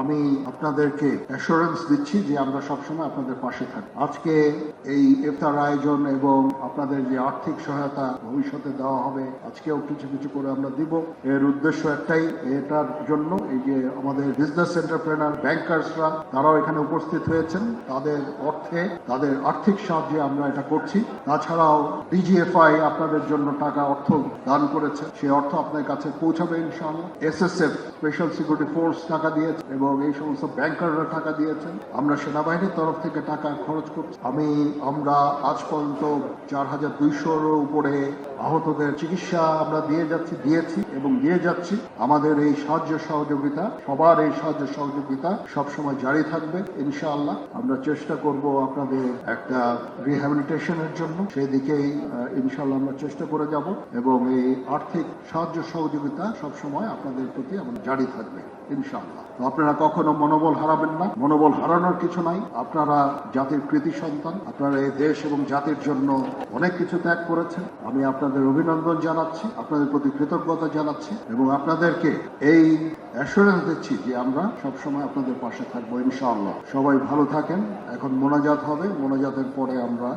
আমি আপনাদেরকে অ্যাসুরেন্স দিচ্ছি যে আমরা সবসময় আপনাদের পাশে থাকি আজকে এই ইফতার আয়োজন এবং আপনাদের যে আর্থিক সহায়তা ভবিষ্যতে দেওয়া হবে, আজকেও কিছু কিছু করে আমরা দিব। এর উদ্দেশ্য একটাই, এটার জন্য এই যে আমাদের বিজনেস এন্টারপ্রেনার ব্যাংকার্সরা তারাও এখানে উপস্থিত হয়েছেন। তাদের অর্থে, তাদের আর্থিক সাহায্যে আমরা এটা করছি। তাছাড়াও ডিজিএফআই আপনাদের জন্য টাকা অর্থ দান করেছে। সেই অর্থ আপনার কাছে পৌঁছাবে ইনশাআল্লাহ। এফ স্পেশাল সিকিউরিটি ফোর্স টাকা দিয়েছে এবং এই সমস্ত ব্যাংকাররা টাকা দিয়েছেন। আমরা সেনাবাহিনীর তরফ থেকে টাকা খরচ করছি। আমি, আমরা আজ পর্যন্ত চার হাজার দুইশোর উপরে আহতদের চিকিৎসা আমরা দিয়ে যাচ্ছি দিয়েছি এবং দিয়ে যাচ্ছি। আমাদের এই সাহায্য সহযোগিতা সবার এই সাহায্য সহযোগিতা সবসময় জারি থাকবে ইনশাআল্লাহ। আমরা চেষ্টা করব আপনাদের একটা রিহ্যাবিলিটেশনের জন্য। সেদিকেই আহ, ইনশাআল্লাহ আমরা চেষ্টা করে যাব এবং এই আর্থিক সাহায্য সহযোগিতা সবসময় আপনাদের প্রতি আমাদের জারি থাকবে ইনশাআল্লাহ। তো আপনারা কখনো মনোবল হারাবেন না। মনোবল হারানোর কিছু নাই। আপনারা জাতির কৃতি সন্তান। আপনারা এই দেশ এবং জাতির জন্য অনেক কিছু ত্যাগ করেছেন। আমি আপনাদের অভিনন্দন জানাচ্ছি, আপনাদের প্রতি কৃতজ্ঞতা জানাচ্ছি এবং আপনাদেরকে এই অ্যাসুরেন্স দিচ্ছি যে আমরা সবসময় আপনাদের পাশে থাকব ইনশাআল্লাহ। সবাই ভালো থাকেন, এখন মোনাজাত হবে, মোনাজাতের পরে আমরা